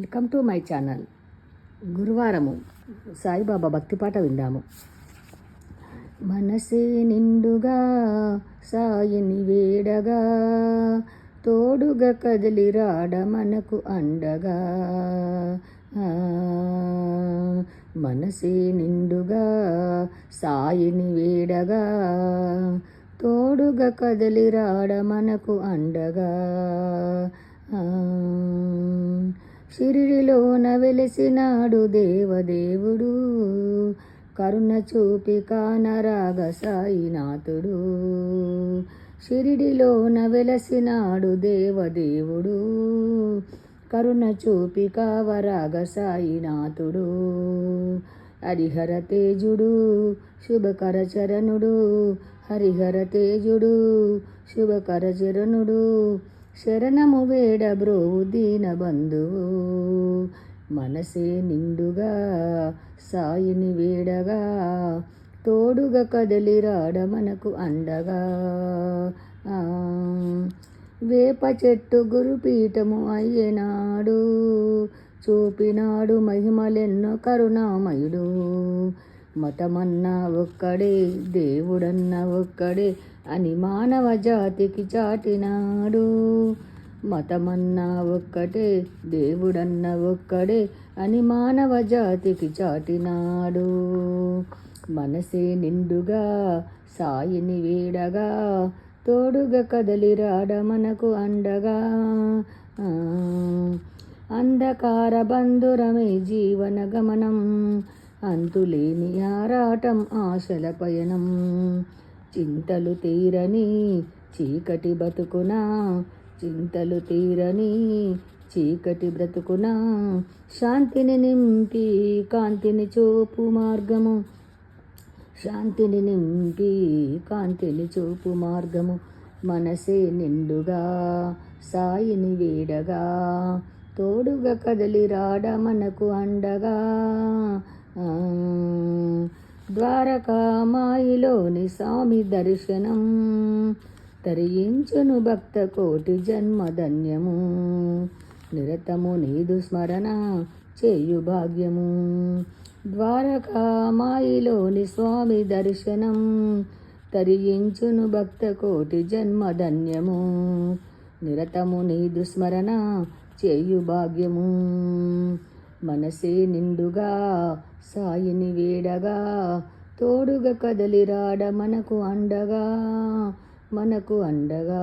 Welcome to my channel. గురువారము. సాయిబాబా భక్తి పాట విందాము. మనసే నిండుగా సాయిని వేడగా తోడుగా కదిలి రాడ మనకు అండగా. మనసే నిండుగా సాయిని వేడగా తోడుగా కదిలి రాడ మనకు అండగా. షిరిడిలోన వెలిసినాడు దేవదేవుడు. కరుణ చూపి కానరాగ సాయినాథుడు. షిరిడిలోన వెలసినాడు దేవదేవుడు. కరుణ చూపి కావరాగ సాయినాథుడు. హరిహర తేజుడు శుభకర చరణుడు. హరిహర తేజుడు శుభకర చరణుడు. శరణము వేడ బ్రోవు దీన బంధువు మనసే నిండుగా సాయిని వేడగా తోడుగా కదలి రాడ మనకు అండగా ఆ, వేప చెట్టు గురుపీఠము అయ్యనాడు చూపినాడు మహిమలెన్నో కరుణామయుడు మతమన్నా ఒక్కడే దేవుడన్న ఒక్కడే అని మానవ జాతికి చాటినాడు. మతమన్నా ఒక్కటే దేవుడన్న ఒక్కడే అని మానవ జాతికి చాటినాడు. మనసే నిండుగా సాయిని వేడగా తోడుగా కదలి రాడ మనకు అండగా. అంధకార బంధురమే జీవన గమనం. అంతులేని ఆరాటం ఆశల పయనం. చింతలు తీరని చీకటి బతుకునా చింతలు తీరని చీకటి బ్రతుకునా. శాంతిని నింపి కాంతిని చూపు మార్గము. శాంతిని నింపి కాంతిని చూపు మార్గము. మనసే నిండుగా సాయిని వేడగా. తోడుగా కదలి రాడ మనకు అండగా. ద్వారకామాయిలోని స్వామి దర్శనం. తరించును భక్త కోటి జన్మధన్యము నిరతము నీదు స్మరణ చేయు భాగ్యము. ద్వారకామాయిలోని స్వామి దర్శనం. తరించును భక్త కోటి జన్మధన్యము నిరతము నీదు స్మరణ చేయు భాగ్యము. మనసే నిండుగా సాయిని వేడగా తోడుగా కదలిరాడ మనకు అండగా మనకు అండగా.